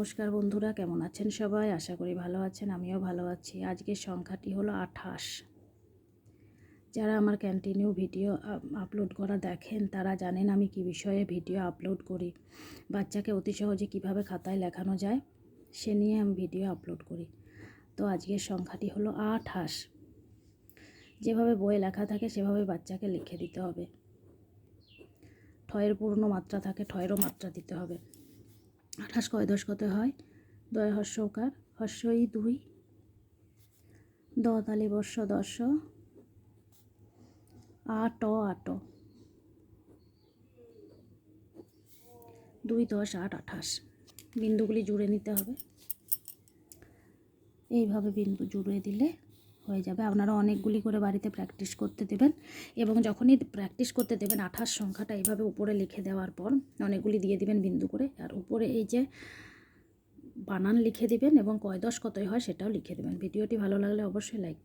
নমস্কার বন্ধুরা, কেমন আছেন সবাই? আশা করি ভালো আছেন, আমিও ভালো আছি। আজকের সংখ্যাটি হলো আঠাশ। যারা আমার কন্টিনিউ ভিডিও আপলোড করা দেখেন, তারা জানেন আমি কি বিষয়ে ভিডিও আপলোড করি। বাচ্চাকে অতি সহজে কীভাবে খাতায় লেখানো যায়, সে নিয়ে আমি ভিডিও আপলোড করি। তো আজকের সংখ্যাটি হলো আঠাশ। যেভাবে বইয়ে লেখা থাকে, সেভাবে বাচ্চাকে লিখে দিতে হবে। ঠয়ের পূর্ণ মাত্রা থাকে, ঠয়েরও মাত্রা দিতে হবে। আঠাশ কয় দশ কত হয়? দয় হর্ষকার হর্ষই দুই। দ তালি বর্ষ দশ। আট আট। দুই দশ আট আঠাশ। বিন্দুগুলি জুড়ে নিতে হবে। এইভাবে বিন্দু জুড়ে দিলে হয়ে যাবে। আপনারা অনেকগুলি করে বাড়িতে প্র্যাকটিস করতে দেবেন এবং যখনই প্র্যাকটিস করতে দেবেন, আঠাশ সংখ্যাটা এইভাবে উপরে লিখে দেওয়ার পর অনেকগুলি দিয়ে দিবেন বিন্দু করে। আর উপরে এই যে বানান লিখে দিবেন এবং কয় দশ কতই হয় সেটাও লিখে দেবেন। ভিডিওটি ভালো লাগলে অবশ্যই লাইক